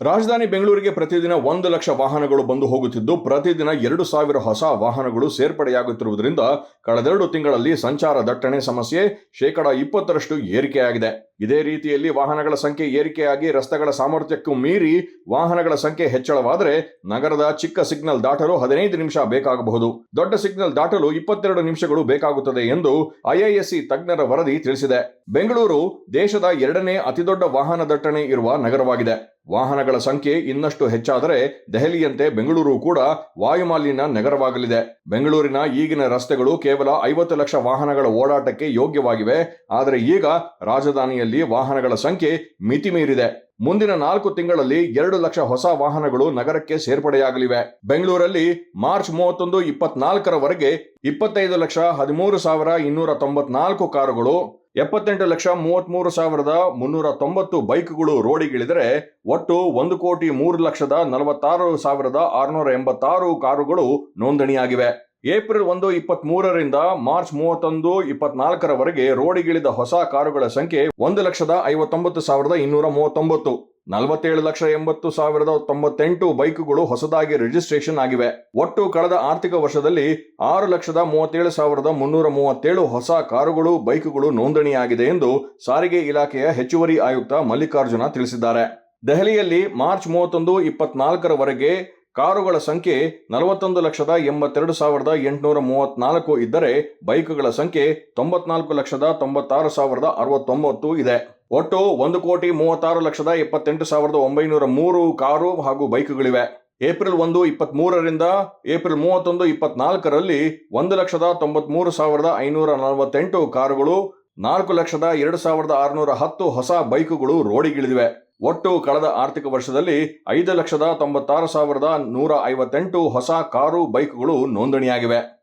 ರಾಜಧಾನಿ ಬೆಂಗಳೂರಿಗೆ ಪ್ರತಿದಿನ ಒಂದು ಲಕ್ಷ ವಾಹನಗಳು ಬಂದು ಹೋಗುತ್ತಿದ್ದು, ಪ್ರತಿದಿನ ಎರಡು ಸಾವಿರ ಹೊಸ ವಾಹನಗಳು ಸೇರ್ಪಡೆಯಾಗುತ್ತಿರುವುದರಿಂದ ಕಳೆದೆರಡು ತಿಂಗಳಲ್ಲಿ ಸಂಚಾರ ದಟ್ಟಣೆ ಸಮಸ್ಯೆ ಶೇಕಡಾ ಇಪ್ಪತ್ತರಷ್ಟು ಏರಿಕೆಯಾಗಿದೆ. ಇದೇ ರೀತಿಯಲ್ಲಿ ವಾಹನಗಳ ಸಂಖ್ಯೆ ಏರಿಕೆಯಾಗಿ ರಸ್ತೆಗಳ ಸಾಮರ್ಥ್ಯಕ್ಕೂ ಮೀರಿ ವಾಹನಗಳ ಸಂಖ್ಯೆ ಹೆಚ್ಚಳವಾದರೆ ನಗರದ ಚಿಕ್ಕ ಸಿಗ್ನಲ್ ದಾಟಲು ಹದಿನೈದು ನಿಮಿಷ ಬೇಕಾಗಬಹುದು. ದೊಡ್ಡ ಸಿಗ್ನಲ್ ದಾಟಲು ಇಪ್ಪತ್ತೆರಡು ನಿಮಿಷಗಳು ಬೇಕಾಗುತ್ತದೆ ಎಂದು ಐಐಎಸ್ಸಿ ತಜ್ಞರ ವರದಿ ತಿಳಿಸಿದೆ. ಬೆಂಗಳೂರು ದೇಶದ ಎರಡನೇ ಅತಿದೊಡ್ಡ ವಾಹನ ದಟ್ಟಣೆ ಇರುವ ನಗರವಾಗಿದೆ. ವಾಹನಗಳ ಸಂಖ್ಯೆ ಇನ್ನಷ್ಟು ಹೆಚ್ಚಾದರೆ ದೆಹಲಿಯಂತೆ ಬೆಂಗಳೂರು ಕೂಡ ವಾಯುಮಾಲಿನ್ಯ ನಗರವಾಗಲಿದೆ. ಬೆಂಗಳೂರಿನ ಈಗಿನ ರಸ್ತೆಗಳು ಕೇವಲ ಐವತ್ತು ಲಕ್ಷ ವಾಹನಗಳ ಓಡಾಟಕ್ಕೆ ಯೋಗ್ಯವಾಗಿವೆ. ಆದರೆ ಈಗ ರಾಜಧಾನಿಯಲ್ಲಿ ವಾಹನಗಳ ಸಂಖ್ಯೆ ಮಿತಿ ಮೀರಿದೆ ಮುಂದಿನ ನಾಲ್ಕು ತಿಂಗಳಲ್ಲಿ ಎರಡು ಲಕ್ಷ ಹೊಸ ವಾಹನಗಳು ನಗರಕ್ಕೆ ಸೇರ್ಪಡೆಯಾಗಲಿವೆ. ಬೆಂಗಳೂರಲ್ಲಿ ಮಾರ್ಚ್ ಮೂವತ್ತೊಂದು ಇಪ್ಪತ್ನಾಲ್ಕರವರೆಗೆ ಇಪ್ಪತ್ತೈದು ಲಕ್ಷ ಹದಿಮೂರು ಸಾವಿರ ಇನ್ನೂರ ತೊಂಬತ್ನಾಲ್ಕು ಕಾರುಗಳು, ಎಪ್ಪತ್ತೆಂಟು ಲಕ್ಷ ಮೂವತ್ಮೂರು ಸಾವಿರದ ಮುನ್ನೂರ ತೊಂಬತ್ತು ಬೈಕ್ಗಳು ರೋಡಿಗಿಳಿದರೆ ಒಟ್ಟು ಒಂದು ಕೋಟಿ ಮೂರು ಲಕ್ಷದ ನಲವತ್ತಾರು ಸಾವಿರದ ಆರುನೂರ ಎಂಬತ್ತಾರು ಕಾರುಗಳು ನೋಂದಣಿಯಾಗಿವೆ. ಏಪ್ರಿಲ್ ಒಂದು ಇಪ್ಪತ್ತ್ ಮೂರರಿಂದ ಮಾರ್ಚ್ ಮೂವತ್ತೊಂದು, ಇಪ್ಪತ್ನಾಲ್ಕರವರೆಗೆ ರೋಡಿಗಿಳಿದ ಹೊಸ ಕಾರುಗಳ ಸಂಖ್ಯೆ ಒಂದು ಲಕ್ಷದ ಐವತ್ತೊಂಬತ್ತು ಸಾವಿರದ ಇನ್ನೂರ ಮೂವತ್ತೊಂಬತ್ತು. ನಲವತ್ತೇಳು ಲಕ್ಷ ಎಂಬತ್ತು ಸಾವಿರದ ತೊಂಬತ್ತೆಂಟು ಬೈಕ್ಗಳು ಹೊಸದಾಗಿ ರಿಜಿಸ್ಟ್ರೇಷನ್ ಆಗಿವೆ. ಒಟ್ಟು ಕಳೆದ ಆರ್ಥಿಕ ವರ್ಷದಲ್ಲಿ ಆರು ಲಕ್ಷದ ಮೂವತ್ತೇಳು ಸಾವಿರದ ಮುನ್ನೂರ ಮೂವತ್ತೇಳು ಹೊಸ ಕಾರುಗಳು, ಬೈಕ್ಗಳು ನೋಂದಣಿಯಾಗಿದೆ ಎಂದು ಸಾರಿಗೆ ಇಲಾಖೆಯ ಹೆಚ್ಚುವರಿ ಆಯುಕ್ತ ಮಲ್ಲಿಕಾರ್ಜುನ ತಿಳಿಸಿದ್ದಾರೆ. ದೆಹಲಿಯಲ್ಲಿ ಮಾರ್ಚ್ ಮೂವತ್ತೊಂದು, ಇಪ್ಪತ್ನಾಲ್ಕರವರೆಗೆ ಕಾರುಗಳ ಸಂಖ್ಯೆ ನಲವತ್ತೊಂದು ಲಕ್ಷದ ಎಂಬತ್ತೆರಡು ಸಾವಿರದ ಎಂಟುನೂರ ಮೂವತ್ನಾಲ್ಕು ಇದ್ದರೆ ಬೈಕ್ಗಳ ಸಂಖ್ಯೆ ತೊಂಬತ್ನಾಲ್ಕು ಲಕ್ಷದ ತೊಂಬತ್ತಾರು ಸಾವಿರದ ಅರವತ್ತೊಂಬತ್ತು ಇದೆ. ಒಟ್ಟು ಒಂದು ಕೋಟಿ ಮೂವತ್ತಾರು ಲಕ್ಷದ ಎಪ್ಪತ್ತೆಂಟು ಸಾವಿರದ ಒಂಬೈನೂರ ಮೂರು ಕಾರು ಹಾಗೂ ಬೈಕ್ಗಳಿವೆ. ಏಪ್ರಿಲ್ ಒಂದು ಇಪ್ಪತ್ತ್ ಮೂರರಿಂದ ಏಪ್ರಿಲ್ ಮೂವತ್ತೊಂದು ಇಪ್ಪತ್ನಾಲ್ಕರಲ್ಲಿ ಒಂದು ಲಕ್ಷದ ತೊಂಬತ್ಮೂರು ಸಾವಿರದ ಐನೂರ ನಲವತ್ತೆಂಟು ಕಾರುಗಳು, ನಾಲ್ಕು ಲಕ್ಷದ ಎರಡು ಸಾವಿರದ ಆರುನೂರ ಹತ್ತು ಹೊಸ ಬೈಕುಗಳು ರೋಡಿಗಿಳಿದಿವೆ. ಒಟ್ಟು ಕಳೆದ ಆರ್ಥಿಕ ವರ್ಷದಲ್ಲಿ ಐದು ಲಕ್ಷದ ತೊಂಬತ್ತಾರು ಸಾವಿರದ ನೂರ ಐವತ್ತೆಂಟು ಹೊಸ ಕಾರು ಬೈಕ್ಗಳು ನೋಂದಣಿಯಾಗಿವೆ.